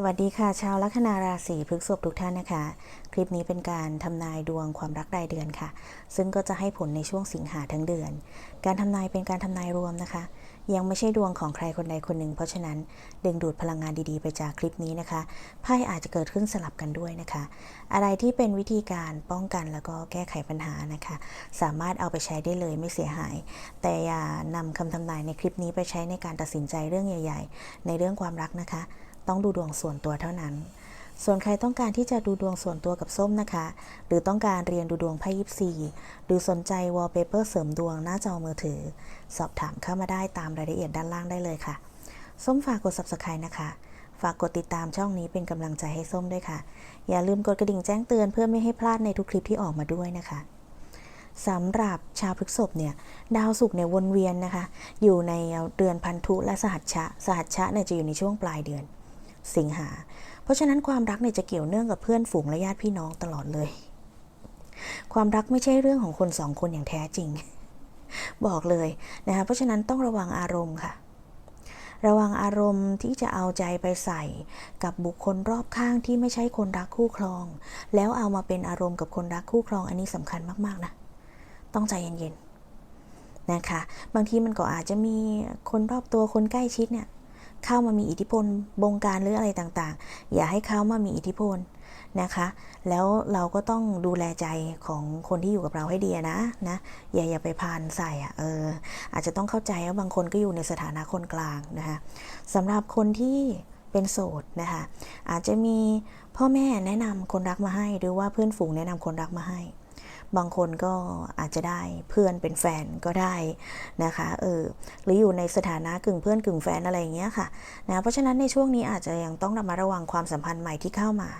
สวัสดีค่ะชาวลัคนาราศีพฤษภทุกท่านนะคะ คลิปนี้เป็นการทำนายดวงความรักรายเดือนค่ะ ซึ่งก็จะให้ผลในช่วงสิงหาทั้งเดือน การทำนายเป็นการทำนายรวมนะคะ ยังไม่ใช่ดวงของใครคนใดคนหนึ่ง เพราะฉะนั้นดึงดูดพลังงานดีๆ ไปจากคลิปนี้นะคะไพ่อาจจะเกิดขึ้นสลับกันด้วยนะคะ อะไรที่เป็นวิธีการป้องกันแล้วก็แก้ไขปัญหานะคะ สามารถเอาไปใช้ได้เลยไม่เสียหาย แต่อย่านำคำทำนายในคลิปนี้ไปใช้ในการตัดสินใจเรื่องใหญ่ ๆ ในเรื่องความรักนะคะ ต้องดูดวงส่วนตัวเท่านั้น ส่วนใครต้องการที่จะดูดวงส่วนตัวกับส้มนะคะ หรือต้องการเรียนดูดวงไพ่ยิปซีหรือสนใจวอลเปเปอร์เสริมดวงหน้าจอมือถือ สอบถามเข้ามาได้ตามรายละเอียดด้านล่างได้เลยค่ะ ส้มฝากกด subscribe นะคะฝากกดติดตามช่องนี้เป็นกำลังใจให้ส้มด้วยค่ะ อย่าลืมกดกระดิ่งแจ้งเตือนเพื่อไม่ให้พลาดในทุกคลิปที่ออกมาด้วยนะคะสำหรับชาวพฤษภเนี่ยดาวศุกร์เนี่ยวนเวียนนะคะ อยู่ในเดือนพันธุและสหัชชะ สหัชชะเนี่ยจะอยู่ในช่วงปลายเดือน สิงหา เพราะฉะนั้นความรักเนี่ยจะเกี่ยวเนื่องกับเพื่อนฝูงและญาติพี่น้องตลอดเลย ความรักไม่ใช่เรื่องของคนสองคนอย่างแท้จริง บอกเลยนะคะเพราะฉะนั้นต้องระวังอารมณ์ค่ะ ระวังอารมณ์ที่จะเอาใจไปใส่ กับบุคคลรอบข้างที่ไม่ใช่คนรักคู่ครอง แล้วเอามาเป็นอารมณ์กับคนรักคู่ครองอันนี้สำคัญมากๆนะต้องใจเย็นๆนะคะ บางทีมันก็อาจจะมีคนรอบตัวคนใกล้ชิดเนี่ย เข้ามามีอิทธิพลบงการหรืออะไรต่างๆ อย่าให้เขามามีอิทธิพลนะคะ แล้วเราก็ต้องดูแลใจของคนที่อยู่กับเราให้ดีนะนะอย่าอย่าไปพานใส่อะเอออาจจะต้องเข้าใจว่าบางคนก็อยู่ในสถานะคนกลางนะคะสำหรับคนที่เป็นโสดนะคะอาจจะมีพ่อแม่แนะนำคนรักมาให้ หรือว่าเพื่อนฝูงแนะนำคนรักมาให้ บางคนก็อาจจะได้เพื่อนเป็นแฟนก็ได้นะคะเออหรืออยู่ในสถานะกึ่งเพื่อนกึ่งแฟนอะไรอย่างเงี้ยค่ะนะเพราะฉะนั้นในช่วงนี้อาจจะยังต้องระมัดระวังความสัมพันธ์ใหม่ที่เข้ามา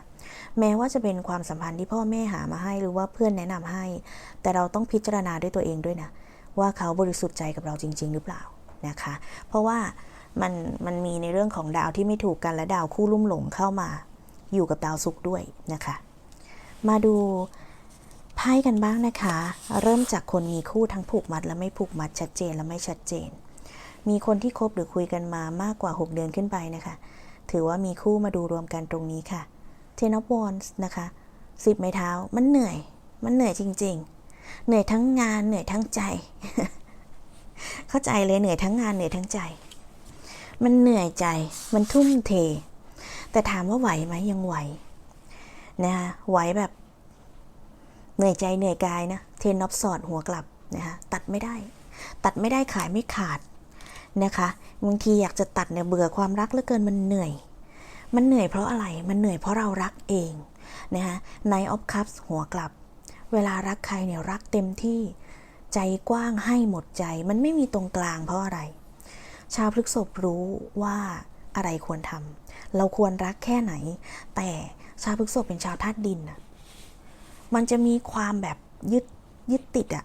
แม้ว่าจะเป็นความสัมพันธ์ที่พ่อแม่หามาให้หรือว่าเพื่อนแนะนำให้ แต่เราต้องพิจารณาด้วยตัวเองด้วยนะ ว่าเขาบริสุทธิ์ใจกับเราจริง ๆ หรือเปล่านะคะ เพราะว่ามันมันมีในเรื่องของดาวที่ไม่ถูกกันและดาวคู่ลุ่มหลงเข้ามา อยู่กับดาวศุกร์ด้วยนะคะ มาดู ไพ่กันบ้างนะคะ เริ่มจากคนมีคู่ทั้งผูกมัดและไม่ผูกมัดชัดเจนและไม่ชัดเจน มีคนที่คบหรือคุยกันมามากกว่า 6 เดือนขึ้นไปนะคะ ถือว่ามีคู่มาดูรวมกันตรงนี้ค่ะ Ten of Wands นะคะสิบไม้เท้ามันเหนื่อย มันเหนื่อยจริง ๆ เหนื่อยทั้งงานเหนื่อยทั้งใจ เข้าใจเลยเหนื่อยทั้งงานเหนื่อยทั้งใจ มันเหนื่อยใจมันทุ่มเท แต่ถามว่าไหวไหมยังไหวนะคะไหวแบบ เหนื่อยใจเหนื่อยกายนะ เทนนอฟสอดหัวกลับนะคะตัดไม่ได้ ตัดไม่ได้ขายไม่ขาดนะคะบางทีอยากจะตัดเนี่ยเบื่อความรักเหลือเกินมันเหนื่อย มันเหนื่อยเพราะอะไรมันเหนื่อยเพราะเรารักเองนะคะในออฟคัพหัวกลับ เวลารักใครเนี่ยรักเต็มที่ใจกว้างให้หมดใจ มันไม่มีตรงกลางเพราะอะไร ชาวพฤกษภรู้ว่าอะไรควรทำเราควรรักแค่ไหน แต่ชาวพฤกษภเป็นชาวธาตุดินนะ มันจะมีความแบบยึดยึดติดอะ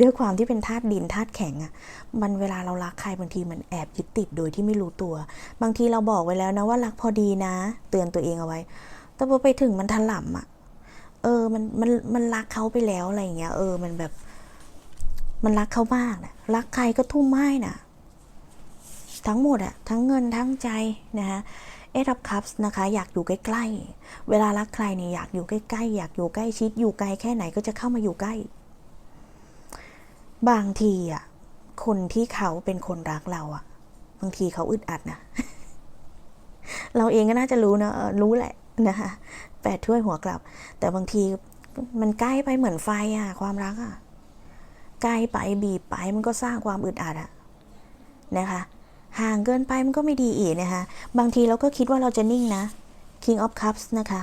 ด้วยความที่เป็นธาตุดินธาตุแข็งอะมันเวลาเรารักใครบางทีมันแอบยึดติดโดยที่ไม่รู้ตัว บางทีเราบอกไว้แล้วนะว่ารักพอดีนะ เตือนตัวเองเอาไว้ แต่พอไปถึงมันถล่มอะเออมันมันมันรักเขาไปแล้วอะไรอย่างเงี้ย เออมันแบบ มันรักเขามากนะรักใครก็ทุ่มให้นะทั้งหมดอะทั้งเงินทั้งใจนะคะ เอรับคัพนะคะอยากอยู่ใกล้ๆ เวลารักใครเนี่ยอยากอยู่ใกล้ๆ อยากอยู่ใกล้ชิด อยู่ไกลแค่ไหนก็จะเข้ามาอยู่ใกล้ บางทีอะคนที่เขาเป็นคนรักเราอะ บางทีเขาอึดอัดนะ เราเองก็น่าจะรู้นะเออรู้แหละนะคะแปดถ้วยหัวกลับ แต่บางทีมันใกล้ไปเหมือนไฟอะ ความรักอะใกล้ไปบีบไปมันก็สร้างความอึดอัดอะนะคะ ห่างเกินไปมันก็ไม่ดีอีกนะคะ บางทีเราก็คิดว่าเราจะนิ่งนะ King of Cups นะคะ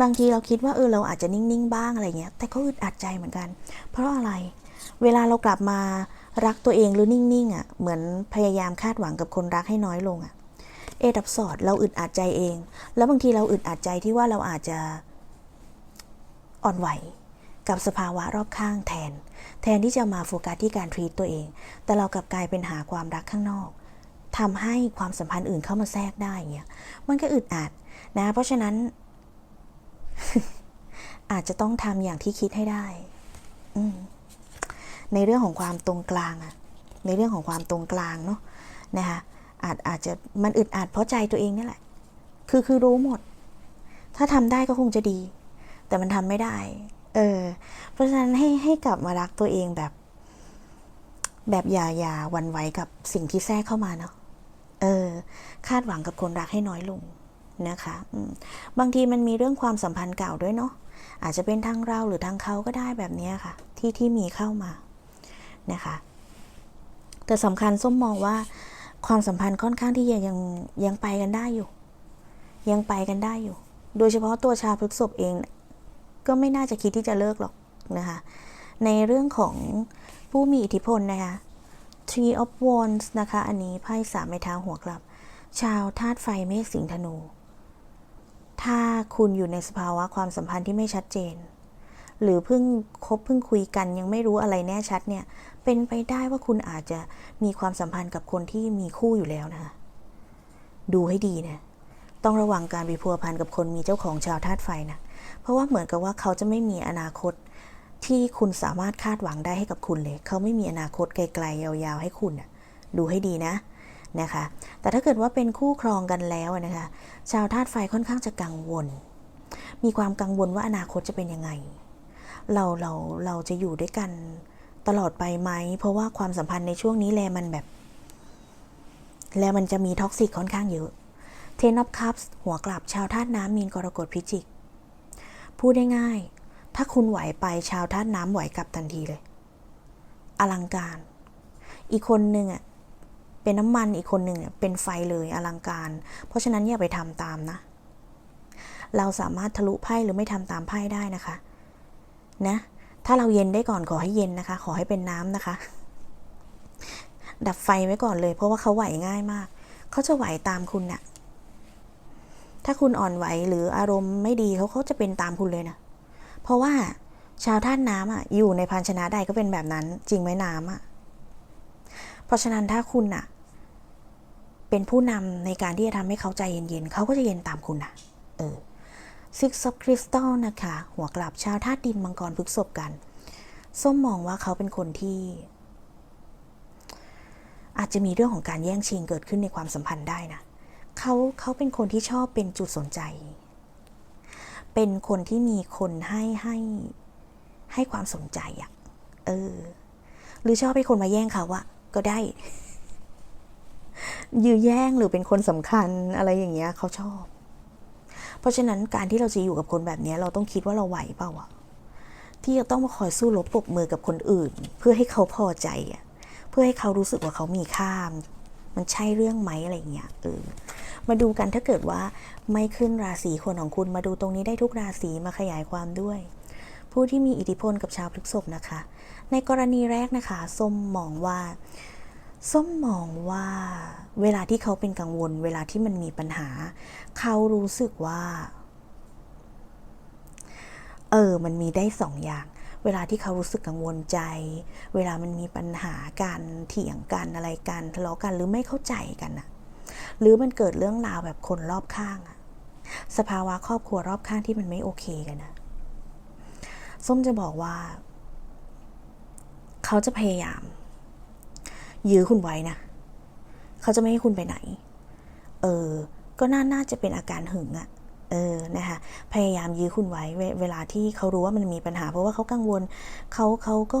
บางทีเราคิดว่าเออเราอาจจะนิ่งๆบ้างอะไรเงี้ย แต่ก็อึดอัดใจเหมือนกัน เพราะอะไร เวลาเรากลับมารักตัวเองหรือนิ่งๆอะ เหมือนพยายามคาดหวังกับคนรักให้น้อยลงอะ เอดับสอดเราอึดอัดใจเอง แล้วบางทีเราอึดอัดใจที่ว่าเราอาจจะอ่อนไหวกับสภาวะรอบข้างแทน แทนที่จะมาโฟกัสที่การทรีตตัวเอง แต่เรากลับกลายเป็นหาความรักข้างนอก ทำให้ความสัมพันธ์อื่นเข้ามาแทรกได้เงี้ยมันก็อึดอัดนะ เพราะฉะนั้น อาจจะต้องทำอย่างที่คิดให้ได้อืในเรื่องของความตรงกลางอะในเรื่องของความตรงกลางเนาะนะคะอาจอาจจะมันอึดอัดเพราะใจตัวเองนี่แหละ คือคือรู้หมด ถ้าทำได้ก็คงจะดี แต่มันทำไม่ได้ เออ เพราะฉะนั้นให้ให้กลับมารักตัวเองแบบ แบบอย่าอย่าวันไหวกับสิ่งที่แทรกเข้ามาเนาะ คาดหวังกับคนรักให้น้อยลงนะคะบางทีมันมีเรื่องความสัมพันธ์เก่าด้วยเนาะอาจจะเป็นทางเราหรือทางเขาก็ได้แบบนี้ค่ะ ที่ที่มีเข้ามานะคะแต่สำคัญส้มมองว่าความสัมพันธ์ค่อนข้างที่จะยังยังไปกันได้อยู่ ยังไปกันได้อยู่ โดยเฉพาะตัวชาพฤกษภเอง ก็ไม่น่าจะคิดที่จะเลิกหรอกนะคะในเรื่องของผู้มีอิทธิพลนะคะ tree of Wands นะคะ อันนี้ไพ่สามไม้เท้าหัวกลับ ชาวธาตุไฟเมษสิงห์ธนู ถ้าคุณอยู่ในสภาวะความสัมพันธ์ที่ไม่ชัดเจน หรือเพิ่งคบเพิ่งคุยกันยังไม่รู้อะไรแน่ชัดเนี่ย เป็นไปได้ว่าคุณอาจจะมีความสัมพันธ์กับคนที่มีคู่อยู่แล้วนะคะ ดูให้ดีนะ ต้องระวังการไปพัวพันกับคนมีเจ้าของชาวธาตุไฟนะ เพราะว่าเหมือนกับว่าเขาจะไม่มีอนาคตที่คุณสามารถคาดหวังได้ให้กับคุณเลย เขาไม่มีอนาคตไกลๆยาวๆให้คุณนะดูให้ดีนะ นะคะ แต่ถ้าเกิดว่าเป็นคู่ครองกันแล้วนะคะ ชาวธาตุไฟค่อนข้างจะกังวล มีความกังวลว่าอนาคตจะเป็นยังไง เราเราเราจะอยู่ด้วยกันตลอดไปไหม เพราะว่าความสัมพันธ์ในช่วงนี้แลมันแบบ แลมันจะมีท็อกซิกค่อนข้างเยอะ เทนอ f คัพหัวกลับชาวธาตุน้ำมีนกรกฎพิจิก พูดได้ง่าย ถ้าคุณไหวไปชาวธาตุน้ำไหวกลับทันทีเลย อลังการ อีกคนหนึ่งอะ เป็นน้ำมันอีกคนหนึ่งเนี่ยเป็นไฟเลยอลังการ เพราะฉะนั้นอย่าไปทำตามนะ เราสามารถทะลุไพ่หรือไม่ทำตามไพ่ได้นะคะนะถ้าเราเย็นได้ก่อนขอให้เย็นนะคะ ขอให้เป็นน้ำนะคะ ดับไฟไว้ก่อนเลย เพราะว่าเขาไหวง่ายมาก เขาจะไหวตามคุณน่ะถ้าคุณอ่อนไหวหรืออารมณ์ไม่ดีเขาเขาจะเป็นตามคุณเลยนะ เพราะว่าชาวท่านน้ำอะอยู่ในภาชนะใดก็เป็นแบบนั้นจริงไหมน้ำอะ เพราะฉะนั้นถ้าคุณอะ เป็นผู้นำในการที่จะทำให้เขาใจเย็นๆ เขาก็จะเย็นตามคุณนะเออ Six of Crystal นะคะ หัวกลับชาวธาตุดินมังกรพฤกษบกัน ส้มมองว่าเขาเป็นคนที่ อาจจะมีเรื่องของการแย่งชิงเกิดขึ้นในความสัมพันธ์ได้นะเขาเขาเป็นคนที่ชอบเป็นจุดสนใจ เป็นคนที่มีคนให้ให้ให้ความสนใจอะ่ะ เออ หรือชอบให้คนมาแย่งเขาอะ ก็ได้ ยื้อแย่งหรือเป็นคนสำคัญอะไรอย่างเงี้ยเขาชอบ เพราะฉะนั้นการที่เราจะอยู่กับคนแบบเนี้ยเราต้องคิดว่าเราไหวเปล่าอะที่จะต้องมาคอยสู้รบปรบมือกับคนอื่น เพื่อให้เขาพอใจอะเพื่อให้เขารู้สึกว่าเขามีค่ามันใช่เรื่องไหมอะไรเงี้ยเออมาดูกันถ้าเกิดว่าไม่ขึ้นราศีคนของคุณมาดูตรงนี้ได้ทุกราศีมาขยายความด้วย ผู้ที่มีอิทธิพลกับชาวพฤษภนะคะ ในกรณีแรกนะคะส้มมองว่าส้มมองว่าเวลาที่เขาเป็นกังวล เวลาที่มันมีปัญหา เขารู้สึกว่า เออ มันมีได้สองอย่าง เวลาที่เขารู้สึกกังวลใจ เวลามันมีปัญหาการเถียงกันอะไรกันทะเลาะกันหรือไม่เข้าใจกันอะหรือมันเกิดเรื่องราวแบบคนรอบข้างอะสภาวะครอบครัวรอบข้างที่มันไม่โอเคกันนะส้มจะบอกว่า เขาจะพยายาม ยื้อคุณไว้นะ เขาจะไม่ให้คุณไปไหน เออ ก็น่าน่าจะเป็นอาการหึงอะเออ นะคะ พยายามยื้อคุณไว้เวเวลาที่เขารู้ว่ามันมีปัญหา เพราะว่าเขากังวล เขาเขาก็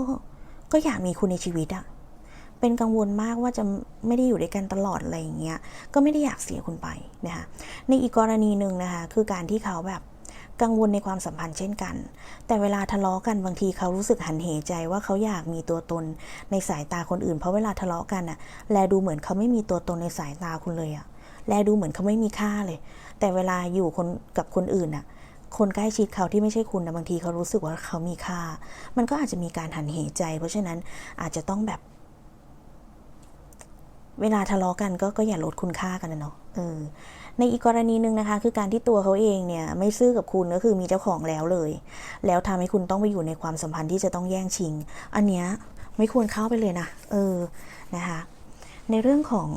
ก็อยากมีคุณในชีวิตอะเป็นกังวลมากว่าจะไม่ได้อยู่ด้วยกันตลอดอะไรอย่างเงี้ย ก็ไม่ได้อยากเสียคุณไปนะคะ ในอีกกรณีหนึ่งนะคะ คือการที่เขาแบบ กังวลในความสัมพันธ์เช่นกัน แต่เวลาทะเลาะกันบางทีเขารู้สึกหันเหใจว่าเขาอยากมีตัวตนในสายตาคนอื่น เพราะเวลาทะเลาะกันอะแลดูเหมือนเขาไม่มีตัวตนในสายตาคุณเลยอะแลดูเหมือนเขาไม่มีค่าเลย แต่เวลาอยู่คนกับคนอื่นอะคนใกล้ชิดเขาที่ไม่ใช่คุณนะบางทีเขารู้สึกว่าเขามีค่า มันก็อาจจะมีการหันเหใจ เพราะฉะนั้นอาจจะต้องแบบ เวลาทะเลาะกันก็ก็อย่าลดคุณค่ากันนะเนาะเออ ในอีกกรณีหนึ่งนะคะ คือการที่ตัวเขาเองเนี่ยไม่ซื่อกับคุณก็คือมีเจ้าของแล้วเลย แล้วทำให้คุณต้องไปอยู่ในความสัมพันธ์ที่จะต้องแย่งชิง อันเนี้ยไม่ควรเข้าไปเลยนะ เออ นะคะ ในเรื่องของ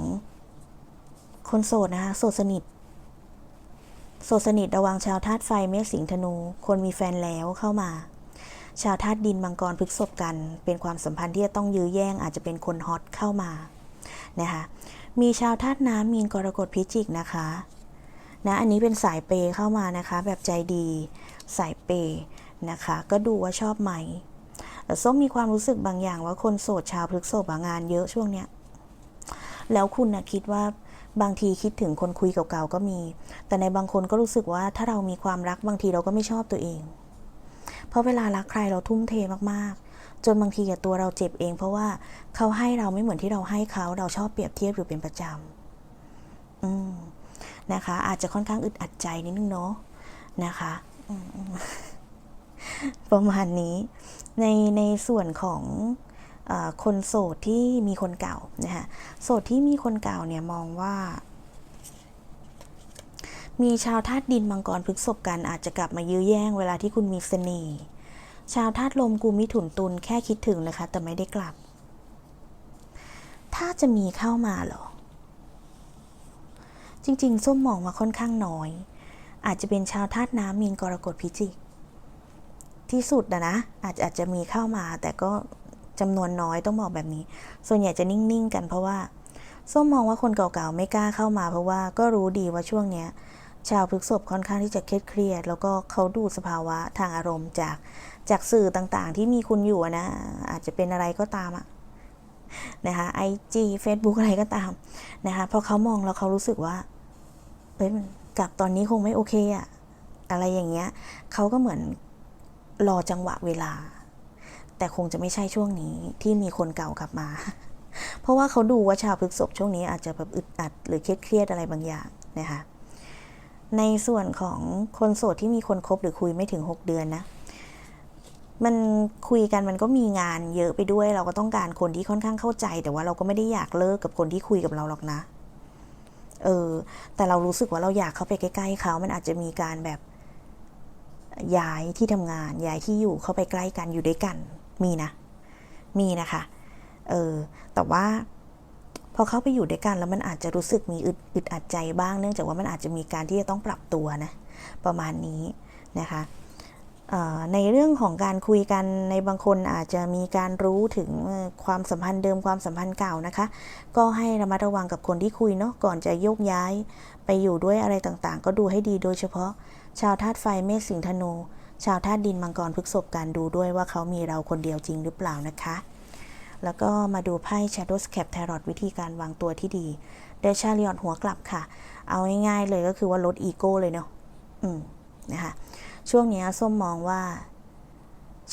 คนโสดนะคะ โสดสนิท โสดสนิทระวังชาวธาตุไฟเมษสิงธนู คนมีแฟนแล้วเข้ามา ชาวธาตุดินมังกรพฤกษบกัน เป็นความสัมพันธ์ที่จะต้องยื้อแย่งอาจจะเป็นคนฮอตเข้ามา นะคะ มีชาวธาตุน้ำมีนกรกฎพิจิกนะคะนะอันนี้เป็นสายเปย์เข้ามานะคะ แบบใจดีสายเปย์นะคะ ก็ดูว่าชอบไหมแต่ส้มมีความรู้สึกบางอย่างว่าคนโสดชาวพฤกษบอะงานเยอะช่วงเนี้ยแล้วคุณนะคิดว่าบางทีคิดถึงคนคุยเก่าๆก็มี แต่ในบางคนก็รู้สึกว่าถ้าเรามีความรักบางทีเราก็ไม่ชอบตัวเอง เพราะเวลารักใครเราทุ่มเทมากๆ จนบางทีตัวเราเจ็บเอง เพราะว่าเขาให้เราไม่เหมือนที่เราให้เขาเราชอบเปรียบเทียบอยู่เป็นประจำอืมนะคะ อาจจะค่อนข้างอึดอัดใจนิดนึงเนาะนะคะประมาณนี้ในในส่วนของอคนโสดที่มีคนเก่านะคะโสดที่มีคนเก่าเนี่ยมองว่ามีชาวธาตุดินมังกรพฤกษบกันอาจจะกลับมายื้อแย่งเวลาที่คุณมีเสน่ห์ ชาวธาตุลมกูมิถุนตุลแค่คิดถึงนะคะ แต่ไม่ได้กลับ ถ้าจะมีเข้ามาหรอ จริง ๆ ส้มมองว่าค่อนข้างน้อย อาจจะเป็นชาวธาตุน้ำมีนกรกฎพิจิก ที่สุดนะนะ อาจจะอาจจะมีเข้ามา แต่ก็จำนวนน้อยต้องบอกแบบนี้ ส่วนใหญ่จะนิ่ง ๆ กันเพราะว่าส้มมองว่าคนเก่าๆไม่กล้าเข้ามาเพราะว่าก็รู้ดีว่าช่วงเนี้ยชาวพฤกษบค่อนข้างที่จะเครียดเครียด แล้วก็เขาดูสภาวะทางอารมณ์จาก จากสื่อต่างๆ ที่มีคุณอยู่นะ อาจจะเป็นอะไรก็ตามอะนะคะไอจีเฟซบุ๊กอะไรก็ตามนะคะพอเขามองแล้วเขารู้สึกว่าเอ้ยมันกลับตอนนี้คงไม่โอเคอะอะไรอย่างเงี้ยเขาก็เหมือนรอจังหวะเวลา แต่คงจะไม่ใช่ช่วงนี้ที่มีคนเก่ากลับมา เพราะว่าเขาดูว่าชาวพฤกษบช่วงนี้อาจจะแบบอึดอัด หรือเครียดเครียดอะไรบางอย่างนะคะในส่วนของคนโสดที่มีคนคบหรือคุยไม่ถึง 6 เดือนนะ มันคุยกันมันก็มีงานเยอะไปด้วย เราก็ต้องการคนที่ค่อนข้างเข้าใจ แต่ว่าเราก็ไม่ได้อยากเลิกกับคนที่คุยกับเราหรอกนะ เออ แต่เรารู้สึกว่าเราอยากเข้าไปใกล้ๆเขามันอาจจะมีการแบบย้ายที่ทำงานย้ายที่อยู่เข้าไปใกล้กันอยู่ด้วยกัน มีนะ มีนะคะ เออ แต่ว่าพอเข้าไปอยู่ด้วยกันแล้วมันอาจจะรู้สึกมีอึดอึดอัดใจบ้าง เนื่องจากว่ามันอาจจะมีการที่จะต้องปรับตัวนะ ประมาณนี้นะคะ ในเรื่องของการคุยกันในบางคนอาจจะมีการรู้ถึงความสัมพันธ์เดิมความสัมพันธ์เก่านะคะ ก็ให้ระมัดระวังกับคนที่คุยเนาะก่อนจะโยกย้ายไปอยู่ด้วยอะไรต่างๆ ก็ดูให้ดีโดยเฉพาะ ชาวธาตุไฟเมษสิงห์ธนู ชาวธาตุดินมังกรพฤษภการดูด้วยว่าเขามีเราคนเดียวจริงหรือเปล่านะคะ แล้วก็มาดูไพ่ Shadow Cap Tarot วิธีการวางตัวที่ดีเดชาริออนหัวกลับค่ะ เอาง่ายๆเลยก็คือว่าลดอีโก้เลยเนาะอืมนะคะ ช่วงนี้ส้มมองว่า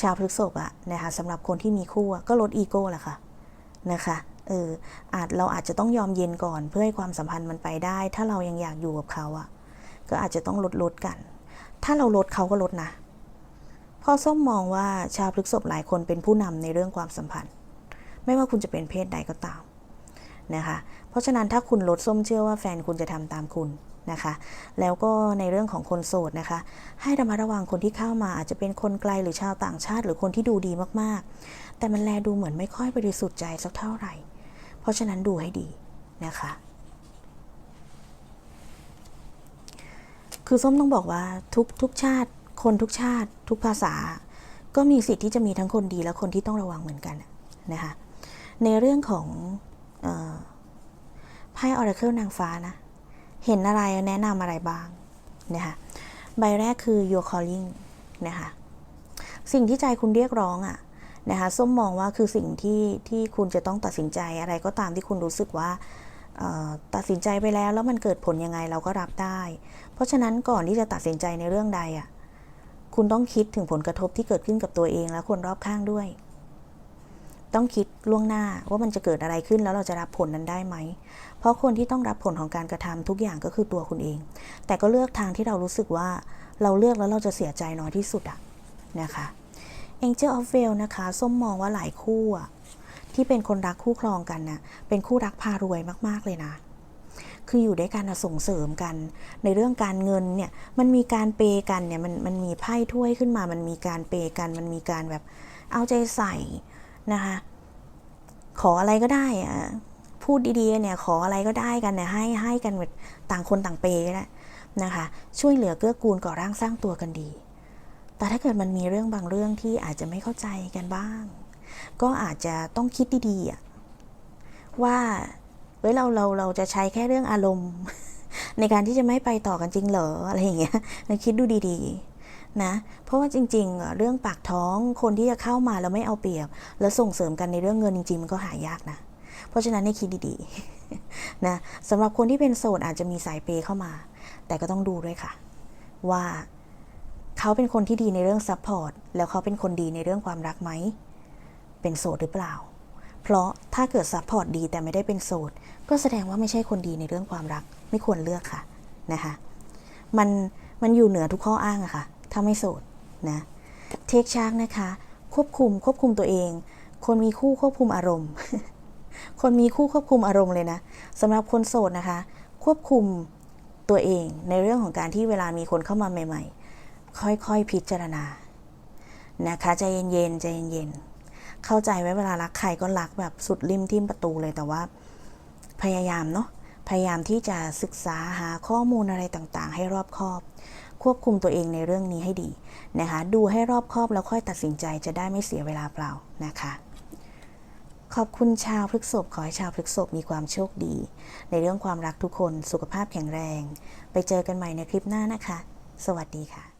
ชาวพฤกษภอะนะคะสำหรับคนที่มีคู่ก็ลดอีโก้แหละค่ะนะคะเอออาจเราอาจจะต้องยอมเย็นก่อนเพื่อให้ความสัมพันธ์มันไปได้ ถ้าเรายังอยากอยู่กับเขาอะก็อาจจะต้องลดลดกัน ถ้าเราลดเขาก็ลดนะพราะส้มมองว่าชาวพฤกษภหลายคนเป็นผู้นำในเรื่องความสัมพันธ์ ไม่ว่าคุณจะเป็นเพศใดก็ตามนะคะเพราะฉะนั้นถ้าคุณลดส้มเชื่อว่าแฟนคุณจะทำตามคุณ นะคะ แล้วก็ในเรื่องของคนโสดนะคะ ให้ระมัดระวังคนที่เข้ามาอาจจะเป็นคนไกลหรือชาวต่างชาติ หรือคนที่ดูดีมากๆ แต่มันแลดูเหมือนไม่ค่อยบริสุทธิ์ใจสักเท่าไหร่ เพราะฉะนั้นดูให้ดีนะคะ คือส้มต้องบอกว่าทุกทุกชาติ คนทุกชาติ ทุกภาษา ก็มีสิทธิ์ที่จะมีทั้งคนดีและคนที่ต้องระวังเหมือนกันนะคะในเรื่องของออไพ่ออราเคิลนางฟ้านะ เห็นอะไรแนะนำอะไรบ้างนะคะใบแรกคือ your calling นะคะสิ่งที่ใจคุณเรียกร้องอะนะคะส้มมองว่าคือสิ่งที่ที่คุณจะต้องตัดสินใจอะไรก็ตามที่คุณรู้สึกว่าตัดสินใจไปแล้วแล้วมันเกิดผลยังไงเราก็รับได้ เพราะฉะนั้นก่อนที่จะตัดสินใจในเรื่องใดอะคุณต้องคิดถึงผลกระทบที่เกิดขึ้นกับตัวเองและคนรอบข้างด้วย ต้องคิดล่วงหน้าว่ามันจะเกิดอะไรขึ้นแล้วเราจะรับผลนั้นได้ไหม เพราะคนที่ต้องรับผลของการกระทำทุกอย่างก็คือตัวคุณเอง แต่ก็เลือกทางที่เรารู้สึกว่าเราเลือกแล้วเราจะเสียใจน้อยที่สุดอะนะคะ Angel of Veil นะคะส้มมองว่าหลายคู่อะที่เป็นคนรักคู่ครองกันนะ่ะเป็นคู่รักพารวยมาก ๆ เลยนะคืออยู่ด้วยกันส่งเสริมกัน ในเรื่องการเงินเนี่ยมันมีการเปย์กันเนี่ยมันมันมีไพ่ถ้วยขึ้นมา มันมีการเปย์กัน มันมีการแบบเอาใจใส่ นะคะ ขออะไรก็ได้อะพูดดีๆเนี่ยขออะไรก็ได้กันเนี่ยให้ให้กันแบบต่างคนต่างเปย์ก็ได้นะคะ ช่วยเหลือเกื้อกูลก่อร่างสร้างตัวกันดี แต่ถ้าเกิดมันมีเรื่องบางเรื่องที่อาจจะไม่เข้าใจกันบ้าง ก็อาจจะต้องคิดดีๆอะว่าเว้ยเราเราเราจะใช้แค่เรื่องอารมณ์ ในการที่จะไม่ไปต่อกันจริงเหรออะไรอย่างเงี้ยคิดดูดีๆ นะเพราะว่าจริง ๆ เรื่องปากท้องคนที่จะเข้ามาแล้วไม่เอาเปรียบ แล้วส่งเสริมกันในเรื่องเงินจริง ๆ มันก็หายากนะ เพราะฉะนั้นให้คิดดีๆนะสำหรับคนที่เป็นโสดอาจจะมีสายเปย์เข้ามา แต่ก็ต้องดูด้วยค่ะ ว่าเขาเป็นคนที่ดีในเรื่องซัพพอร์ตแล้วเขาเป็นคนดีในเรื่องความรักไหมเป็นโสดหรือเปล่า เพราะถ้าเกิดซัพพอร์ตดีแต่ไม่ได้เป็นโสด ก็แสดงว่าไม่ใช่คนดีในเรื่องความรัก ไม่ควรเลือกค่ะนะคะมันมันอยู่เหนือทุกข้ออ้างอะค่ะ ถ้าไม่โสดนะเทคชาร์กนะคะ ควบคุมควบคุมตัวเอง คนมีคู่ควบคุมอารมณ์ คนมีคู่ควบคุมอารมณ์เลยนะสำหรับคนโสดนะคะ ควบคุมตัวเองในเรื่องของการที่เวลามีคนเข้ามาใหม่ ๆ ค่อยๆพิจารณานะคะใจเย็นๆใจเย็นๆเข้าใจไว้เวลารักใครก็รักแบบสุดริมทิ่มประตูเลยแต่ว่า พยายามเนาะพยายามที่จะศึกษาหาข้อมูลอะไรต่างๆ ให้รอบคอบ ควบคุมตัวเองในเรื่องนี้ให้ดีนะคะ ดูให้รอบคอบแล้วค่อยตัดสินใจจะได้ไม่เสียเวลาเปล่านะคะขอบคุณชาวพฤกษภขอให้ชาวพฤกษภมีความโชคดี ในเรื่องความรักทุกคนสุขภาพแข็งแรง ไปเจอกันใหม่ในคลิปหน้านะคะ สวัสดีค่ะ